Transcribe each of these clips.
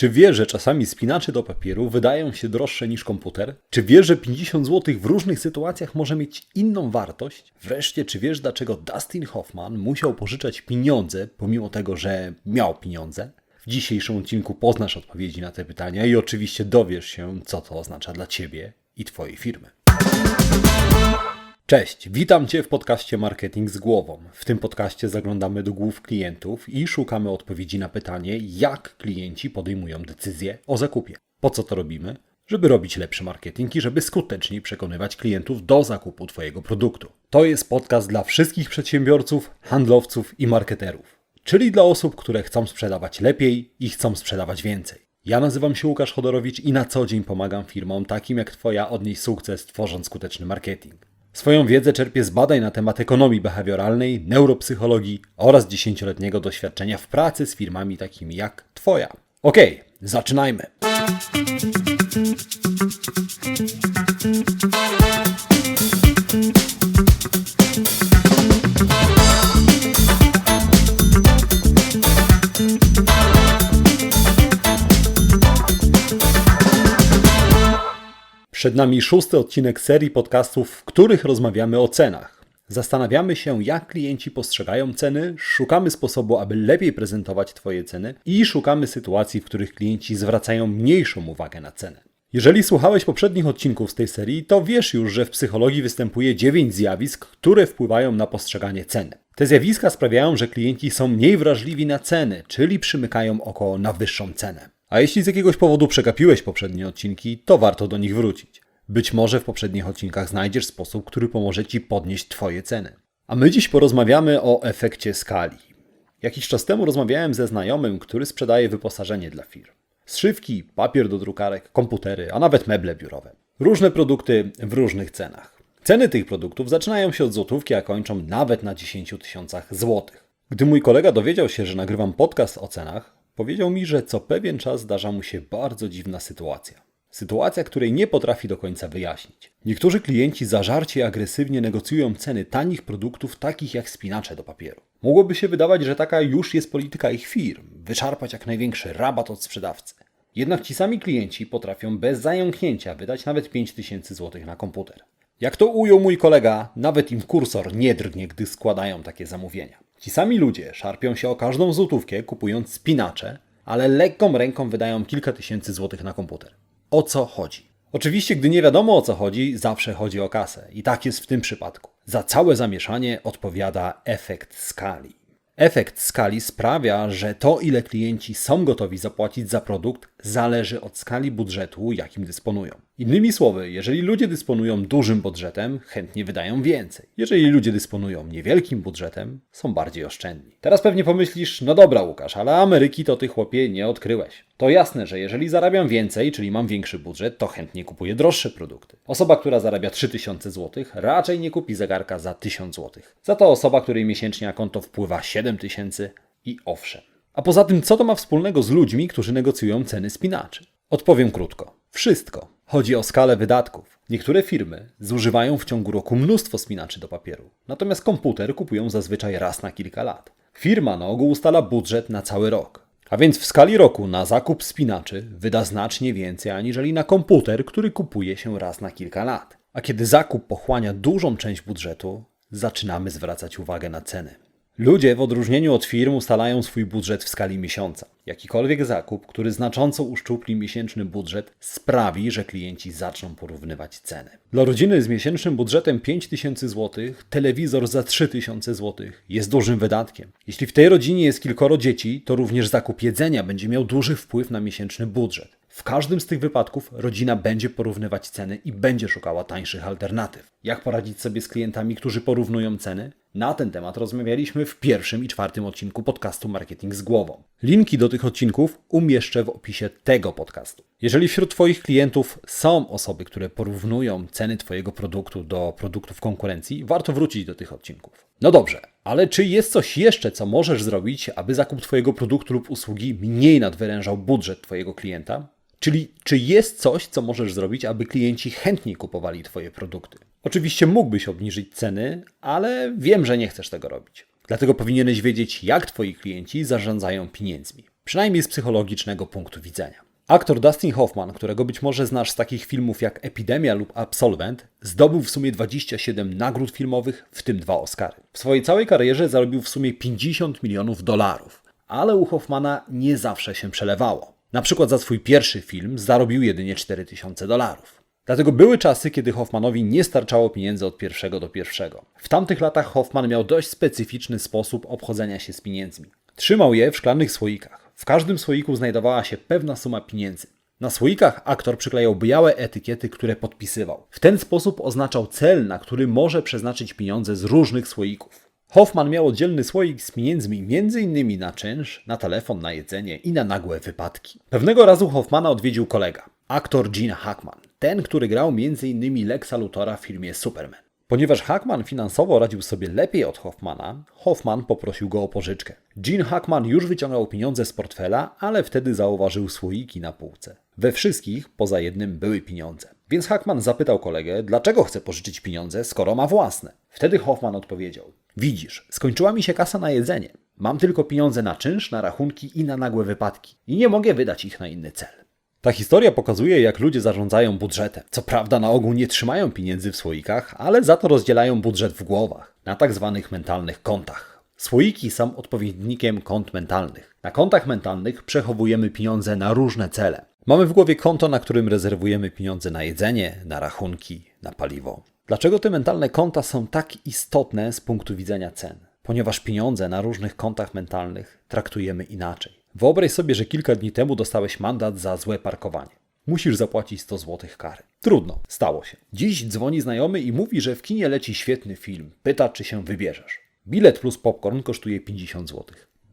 Czy wiesz, że czasami spinacze do papieru wydają się droższe niż komputer? Czy wiesz, że 50 zł w różnych sytuacjach może mieć inną wartość? Wreszcie, czy wiesz, dlaczego Dustin Hoffman musiał pożyczać pieniądze, pomimo tego, że miał pieniądze? W dzisiejszym odcinku poznasz odpowiedzi na te pytania i oczywiście dowiesz się, co to oznacza dla Ciebie i Twojej firmy. Cześć, witam Cię w podcaście Marketing z głową. W tym podcaście zaglądamy do głów klientów i szukamy odpowiedzi na pytanie, jak klienci podejmują decyzje o zakupie. Po co to robimy? Żeby robić lepszy marketing i żeby skuteczniej przekonywać klientów do zakupu Twojego produktu. To jest podcast dla wszystkich przedsiębiorców, handlowców i marketerów, czyli dla osób, które chcą sprzedawać lepiej i chcą sprzedawać więcej. Ja nazywam się Łukasz Chodorowicz i na co dzień pomagam firmom takim jak Twoja odnieść sukces tworząc skuteczny marketing. Swoją wiedzę czerpię z badań na temat ekonomii behawioralnej, neuropsychologii oraz dziesięcioletniego doświadczenia w pracy z firmami takimi jak Twoja. Okej, zaczynajmy. Przed nami szósty odcinek serii podcastów, w których rozmawiamy o cenach. Zastanawiamy się, jak klienci postrzegają ceny, szukamy sposobu, aby lepiej prezentować Twoje ceny i szukamy sytuacji, w których klienci zwracają mniejszą uwagę na cenę. Jeżeli słuchałeś poprzednich odcinków z tej serii, to wiesz już, że w psychologii występuje 9 zjawisk, które wpływają na postrzeganie ceny. Te zjawiska sprawiają, że klienci są mniej wrażliwi na ceny, czyli przymykają oko na wyższą cenę. A jeśli z jakiegoś powodu przegapiłeś poprzednie odcinki, to warto do nich wrócić. Być może w poprzednich odcinkach znajdziesz sposób, który pomoże Ci podnieść Twoje ceny. A my dziś porozmawiamy o efekcie skali. Jakiś czas temu rozmawiałem ze znajomym, który sprzedaje wyposażenie dla firm. Zszywki, papier do drukarek, komputery, a nawet meble biurowe. Różne produkty w różnych cenach. Ceny tych produktów zaczynają się od złotówki, a kończą nawet na 10 tysiącach złotych. Gdy mój kolega dowiedział się, że nagrywam podcast o cenach, powiedział mi, że co pewien czas zdarza mu się bardzo dziwna sytuacja. Sytuacja, której nie potrafi do końca wyjaśnić. Niektórzy klienci zażarcie i agresywnie negocjują ceny tanich produktów, takich jak spinacze do papieru. Mogłoby się wydawać, że taka już jest polityka ich firm wyczarpać jak największy rabat od sprzedawcy. Jednak ci sami klienci potrafią bez zająknięcia wydać nawet 5000 zł na komputer. Jak to ujął mój kolega, nawet im kursor nie drgnie, gdy składają takie zamówienia. Ci sami ludzie szarpią się o każdą złotówkę, kupując spinacze, ale lekką ręką wydają kilka tysięcy złotych na komputer. O co chodzi? Oczywiście, gdy nie wiadomo o co chodzi, zawsze chodzi o kasę. I tak jest w tym przypadku. Za całe zamieszanie odpowiada efekt skali. Efekt skali sprawia, że to, ile klienci są gotowi zapłacić za produkt, zależy od skali budżetu, jakim dysponują. Innymi słowy, jeżeli ludzie dysponują dużym budżetem, chętnie wydają więcej. Jeżeli ludzie dysponują niewielkim budżetem, są bardziej oszczędni. Teraz pewnie pomyślisz, no dobra Łukasz, ale Ameryki to ty chłopie nie odkryłeś. To jasne, że jeżeli zarabiam więcej, czyli mam większy budżet, to chętnie kupuję droższe produkty. Osoba, która zarabia 3000 zł, raczej nie kupi zegarka za 1000 zł. Za to osoba, której miesięcznie na konto wpływa 7000 i owszem. A poza tym, co to ma wspólnego z ludźmi, którzy negocjują ceny spinaczy? Odpowiem krótko. Wszystko. Chodzi o skalę wydatków. Niektóre firmy zużywają w ciągu roku mnóstwo spinaczy do papieru, natomiast komputer kupują zazwyczaj raz na kilka lat. Firma na ogół ustala budżet na cały rok. A więc w skali roku na zakup spinaczy wyda znacznie więcej aniżeli na komputer, który kupuje się raz na kilka lat. A kiedy zakup pochłania dużą część budżetu, zaczynamy zwracać uwagę na ceny. Ludzie w odróżnieniu od firm ustalają swój budżet w skali miesiąca. Jakikolwiek zakup, który znacząco uszczupli miesięczny budżet, sprawi, że klienci zaczną porównywać ceny. Dla rodziny z miesięcznym budżetem 5000 zł, telewizor za 3000 zł jest dużym wydatkiem. Jeśli w tej rodzinie jest kilkoro dzieci, to również zakup jedzenia będzie miał duży wpływ na miesięczny budżet. W każdym z tych wypadków rodzina będzie porównywać ceny i będzie szukała tańszych alternatyw. Jak poradzić sobie z klientami, którzy porównują ceny? Na ten temat rozmawialiśmy w pierwszym i czwartym odcinku podcastu Marketing z głową. Linki do tych odcinków umieszczę w opisie tego podcastu. Jeżeli wśród Twoich klientów są osoby, które porównują ceny Twojego produktu do produktów konkurencji, warto wrócić do tych odcinków. No dobrze, ale czy jest coś jeszcze, co możesz zrobić, aby zakup Twojego produktu lub usługi mniej nadwyrężał budżet Twojego klienta? Czyli czy jest coś, co możesz zrobić, aby klienci chętniej kupowali Twoje produkty? Oczywiście mógłbyś obniżyć ceny, ale wiem, że nie chcesz tego robić. Dlatego powinieneś wiedzieć, jak Twoi klienci zarządzają pieniędzmi. przynajmniej z psychologicznego punktu widzenia. Aktor Dustin Hoffman, którego być może znasz z takich filmów jak Epidemia lub Absolvent, zdobył w sumie 27 nagród filmowych, w tym dwa Oscary. W swojej całej karierze zarobił w sumie 50 milionów dolarów, ale u Hoffmana nie zawsze się przelewało. Na przykład za swój pierwszy film zarobił jedynie 4000 dolarów. Dlatego były czasy, kiedy Hoffmanowi nie starczało pieniędzy od pierwszego do pierwszego. W tamtych latach Hoffman miał dość specyficzny sposób obchodzenia się z pieniędzmi. Trzymał je w szklanych słoikach. W każdym słoiku znajdowała się pewna suma pieniędzy. Na słoikach aktor przyklejał białe etykiety, które podpisywał. W ten sposób oznaczał cel, na który może przeznaczyć pieniądze z różnych słoików. Hoffman miał oddzielny słoik z pieniędzmi m.in. na czynsz, na telefon, na jedzenie i na nagłe wypadki. Pewnego razu Hoffmana odwiedził kolega, aktor Gene Hackman, ten, który grał m.in. Lexa Luthora w filmie Superman. Ponieważ Hackman finansowo radził sobie lepiej od Hoffmana, Hoffman poprosił go o pożyczkę. Gene Hackman już wyciągał pieniądze z portfela, ale wtedy zauważył słoiki na półce. We wszystkich, poza jednym, były pieniądze. Więc Hackman zapytał kolegę, dlaczego chce pożyczyć pieniądze, skoro ma własne. Wtedy Hoffman odpowiedział: Widzisz, skończyła mi się kasa na jedzenie. Mam tylko pieniądze na czynsz, na rachunki i na nagłe wypadki. I nie mogę wydać ich na inny cel. Ta historia pokazuje, jak ludzie zarządzają budżetem. Co prawda, na ogół nie trzymają pieniędzy w słoikach, ale za to rozdzielają budżet w głowach, na tak zwanych mentalnych kontach. Słoiki są odpowiednikiem kont mentalnych. Na kontach mentalnych przechowujemy pieniądze na różne cele. Mamy w głowie konto, na którym rezerwujemy pieniądze na jedzenie, na rachunki, na paliwo. Dlaczego te mentalne konta są tak istotne z punktu widzenia cen? Ponieważ pieniądze na różnych kontach mentalnych traktujemy inaczej. Wyobraź sobie, że kilka dni temu dostałeś mandat za złe parkowanie. Musisz zapłacić 100 zł kary. Trudno, stało się. Dziś dzwoni znajomy i mówi, że w kinie leci świetny film. Pyta, czy się wybierzesz. Bilet plus popcorn kosztuje 50 zł.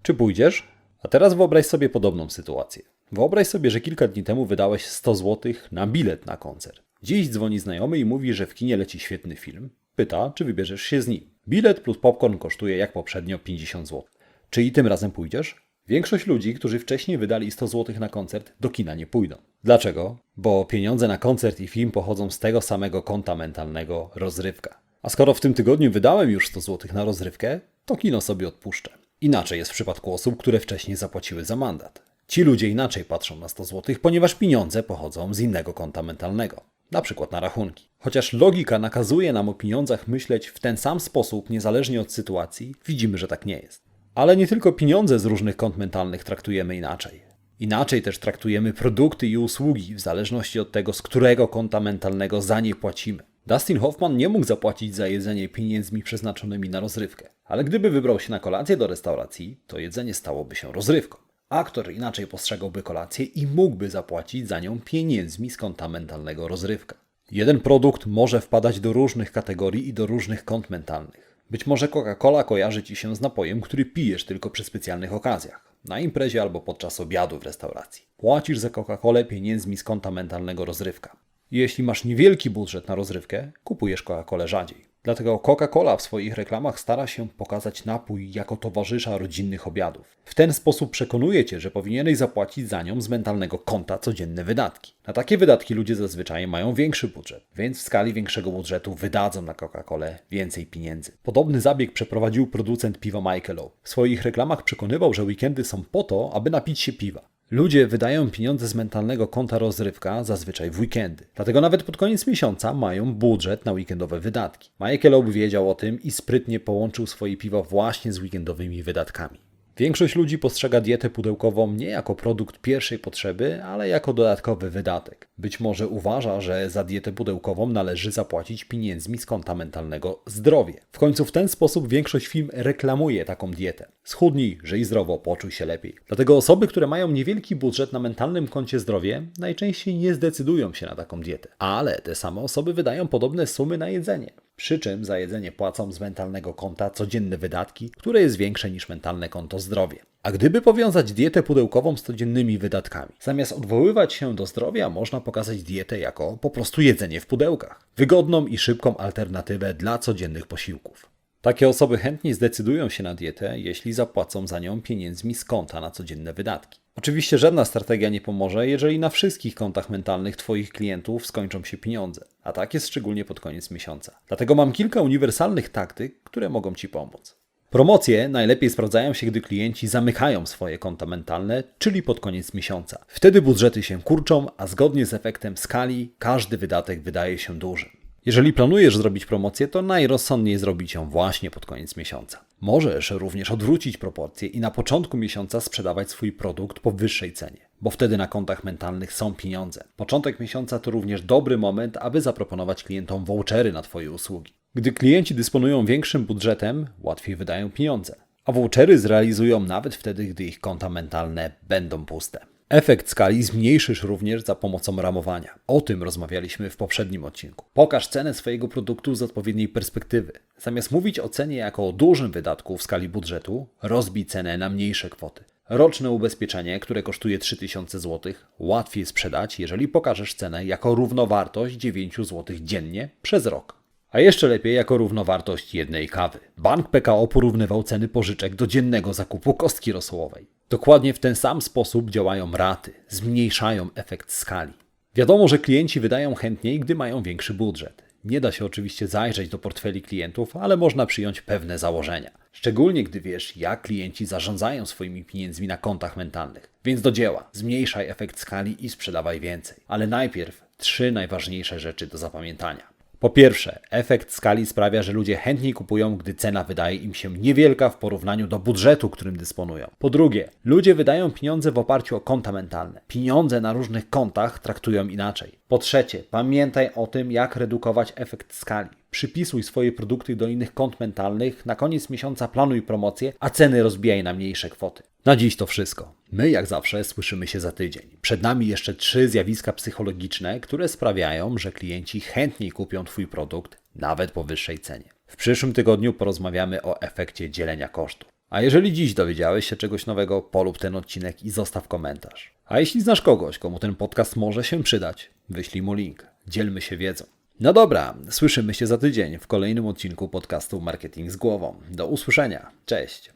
Czy pójdziesz? A teraz wyobraź sobie podobną sytuację. Wyobraź sobie, że kilka dni temu wydałeś 100 zł na bilet na koncert. Dziś dzwoni znajomy i mówi, że w kinie leci świetny film. Pyta, czy wybierzesz się z nim. Bilet plus popcorn kosztuje jak poprzednio 50 zł. Czy i tym razem pójdziesz? Większość ludzi, którzy wcześniej wydali 100 zł na koncert, do kina nie pójdą. Dlaczego? Bo pieniądze na koncert i film pochodzą z tego samego konta mentalnego rozrywka. A skoro w tym tygodniu wydałem już 100 zł na rozrywkę, to kino sobie odpuszczę. Inaczej jest w przypadku osób, które wcześniej zapłaciły za mandat. Ci ludzie inaczej patrzą na 100 zł, ponieważ pieniądze pochodzą z innego konta mentalnego, na przykład na rachunki. Chociaż logika nakazuje nam o pieniądzach myśleć w ten sam sposób, niezależnie od sytuacji, widzimy, że tak nie jest. Ale nie tylko pieniądze z różnych kont mentalnych traktujemy inaczej. Inaczej też traktujemy produkty i usługi w zależności od tego, z którego konta mentalnego za nie płacimy. Dustin Hoffman nie mógł zapłacić za jedzenie pieniędzmi przeznaczonymi na rozrywkę, ale gdyby wybrał się na kolację do restauracji, to jedzenie stałoby się rozrywką. Aktor inaczej postrzegałby kolację i mógłby zapłacić za nią pieniędzmi z konta mentalnego rozrywka. Jeden produkt może wpadać do różnych kategorii i do różnych kont mentalnych. Być może Coca-Cola kojarzy ci się z napojem, który pijesz tylko przy specjalnych okazjach, na imprezie albo podczas obiadu w restauracji. Płacisz za Coca-Colę pieniędzmi z konta mentalnego rozrywka. Jeśli masz niewielki budżet na rozrywkę, kupujesz Coca-Colę rzadziej. Dlatego Coca-Cola w swoich reklamach stara się pokazać napój jako towarzysza rodzinnych obiadów. W ten sposób przekonuje cię, że powinieneś zapłacić za nią z mentalnego konta codzienne wydatki. Na takie wydatki ludzie zazwyczaj mają większy budżet, więc w skali większego budżetu wydadzą na Coca-Colę więcej pieniędzy. Podobny zabieg przeprowadził producent piwa Michelob. W swoich reklamach przekonywał, że weekendy są po to, aby napić się piwa. Ludzie wydają pieniądze z mentalnego konta rozrywka zazwyczaj w weekendy. Dlatego nawet pod koniec miesiąca mają budżet na weekendowe wydatki. Michael wiedział o tym i sprytnie połączył swoje piwo właśnie z weekendowymi wydatkami. Większość ludzi postrzega dietę pudełkową nie jako produkt pierwszej potrzeby, ale jako dodatkowy wydatek. Być może uważa, że za dietę pudełkową należy zapłacić pieniędzmi z konta mentalnego zdrowie. W końcu w ten sposób większość firm reklamuje taką dietę. Schudnij, żyj zdrowo, poczuj się lepiej. Dlatego osoby, które mają niewielki budżet na mentalnym koncie zdrowie, najczęściej nie zdecydują się na taką dietę. Ale te same osoby wydają podobne sumy na jedzenie. Przy czym za jedzenie płacą z mentalnego konta codzienne wydatki, które jest większe niż mentalne konto zdrowie. A gdyby powiązać dietę pudełkową z codziennymi wydatkami, zamiast odwoływać się do zdrowia, można pokazać dietę jako po prostu jedzenie w pudełkach. Wygodną i szybką alternatywę dla codziennych posiłków. Takie osoby chętnie zdecydują się na dietę, jeśli zapłacą za nią pieniędzmi z konta na codzienne wydatki. Oczywiście żadna strategia nie pomoże, jeżeli na wszystkich kontach mentalnych Twoich klientów skończą się pieniądze, a tak jest szczególnie pod koniec miesiąca. Dlatego mam kilka uniwersalnych taktyk, które mogą Ci pomóc. Promocje najlepiej sprawdzają się, gdy klienci zamykają swoje konta mentalne, czyli pod koniec miesiąca. Wtedy budżety się kurczą, a zgodnie z efektem skali każdy wydatek wydaje się duży. Jeżeli planujesz zrobić promocję, to najrozsądniej zrobić ją właśnie pod koniec miesiąca. Możesz również odwrócić proporcje i na początku miesiąca sprzedawać swój produkt po wyższej cenie, bo wtedy na kontach mentalnych są pieniądze. Początek miesiąca to również dobry moment, aby zaproponować klientom vouchery na Twoje usługi. Gdy klienci dysponują większym budżetem, łatwiej wydają pieniądze, a vouchery zrealizują nawet wtedy, gdy ich konta mentalne będą puste. Efekt skali zmniejszysz również za pomocą ramowania. O tym rozmawialiśmy w poprzednim odcinku. Pokaż cenę swojego produktu z odpowiedniej perspektywy. Zamiast mówić o cenie jako o dużym wydatku w skali budżetu, rozbij cenę na mniejsze kwoty. Roczne ubezpieczenie, które kosztuje 3000 zł, łatwiej sprzedać, jeżeli pokażesz cenę jako równowartość 9 zł dziennie przez rok. A jeszcze lepiej jako równowartość jednej kawy. Bank PKO porównywał ceny pożyczek do dziennego zakupu kostki rosółowej. Dokładnie w ten sam sposób działają raty, zmniejszają efekt skali. Wiadomo, że klienci wydają chętniej, gdy mają większy budżet. Nie da się oczywiście zajrzeć do portfeli klientów, ale można przyjąć pewne założenia. Szczególnie gdy wiesz, jak klienci zarządzają swoimi pieniędzmi na kontach mentalnych. Więc do dzieła, zmniejszaj efekt skali i sprzedawaj więcej. Ale najpierw trzy najważniejsze rzeczy do zapamiętania. Po pierwsze, efekt skali sprawia, że ludzie chętniej kupują, gdy cena wydaje im się niewielka w porównaniu do budżetu, którym dysponują. Po drugie, ludzie wydają pieniądze w oparciu o konta mentalne. Pieniądze na różnych kontach traktują inaczej. Po trzecie, pamiętaj o tym, jak redukować efekt skali. Przypisuj swoje produkty do innych kont mentalnych, na koniec miesiąca planuj promocje, a ceny rozbijaj na mniejsze kwoty. Na dziś to wszystko. My, jak zawsze, słyszymy się za tydzień. Przed nami jeszcze trzy zjawiska psychologiczne, które sprawiają, że klienci chętniej kupią Twój produkt, nawet po wyższej cenie. W przyszłym tygodniu porozmawiamy o efekcie dzielenia kosztów. A jeżeli dziś dowiedziałeś się czegoś nowego, polub ten odcinek i zostaw komentarz. A jeśli znasz kogoś, komu ten podcast może się przydać, wyślij mu link. Dzielmy się wiedzą. No dobra, słyszymy się za tydzień w kolejnym odcinku podcastu Marketing z głową. Do usłyszenia. Cześć.